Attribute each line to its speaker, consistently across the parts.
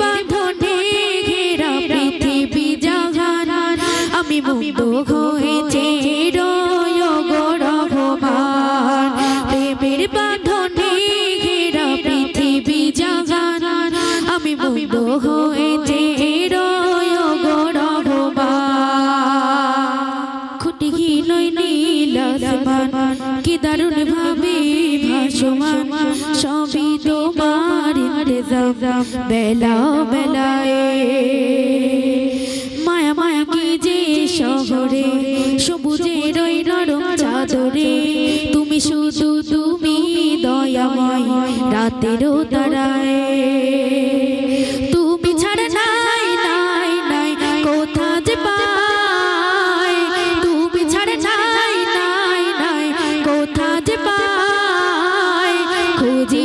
Speaker 1: বাঁধনে ঘেরা পৃথিবী জাগান। আমি মুক্ত হয়েছে রহমান প্রেমের বাঁধনে ঘেরা পৃথিবী জাগান। আমি মুক্ত হয়েছে কি দারুণ ভাবে ভাসমান, সবই তোমার। ইন্তজাম বেলা, বেলায়। মায়া মায়া কি যে শহরে, সবুজের ওই নরম চাদরে। তুমি শুধু তুমি দয়াময় রাতেরও তারায়। তুমি ছাড়া নাই নাই কোথা যে পাই তুমি ছাড়া নাই কোথা যে পাই খুঁজি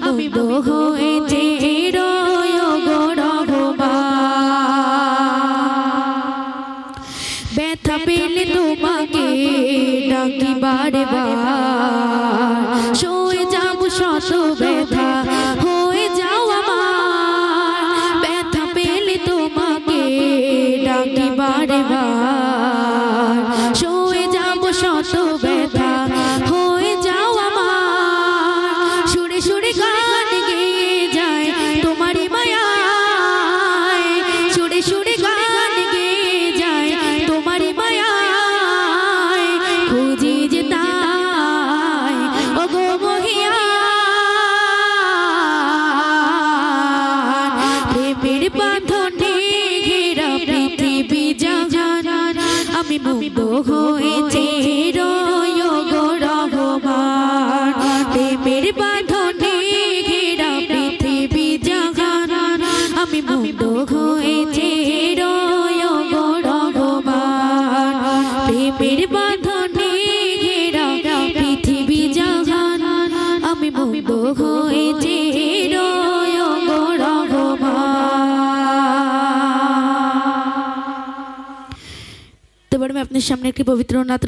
Speaker 1: আমি মুগ্ধ হয়েছে ব্যথা পেলে তোমাকে ডাকি বারে। বার সয়ে যাব শত ব্যথা আমি মুগ্ধ হয়েছে রয় রহমান। প্রেমের বাঁধনে ঘেরা পৃথিবী জাগান আমি মুগ্ধ হয়েছে রয় রহমান। প্রেমের বাঁধনে ঘেরা পৃথিবী জাগান আমি মুগ্ধ হয়েছে এবার আমি আপনার সামনে একটি পবিত্র নাত্র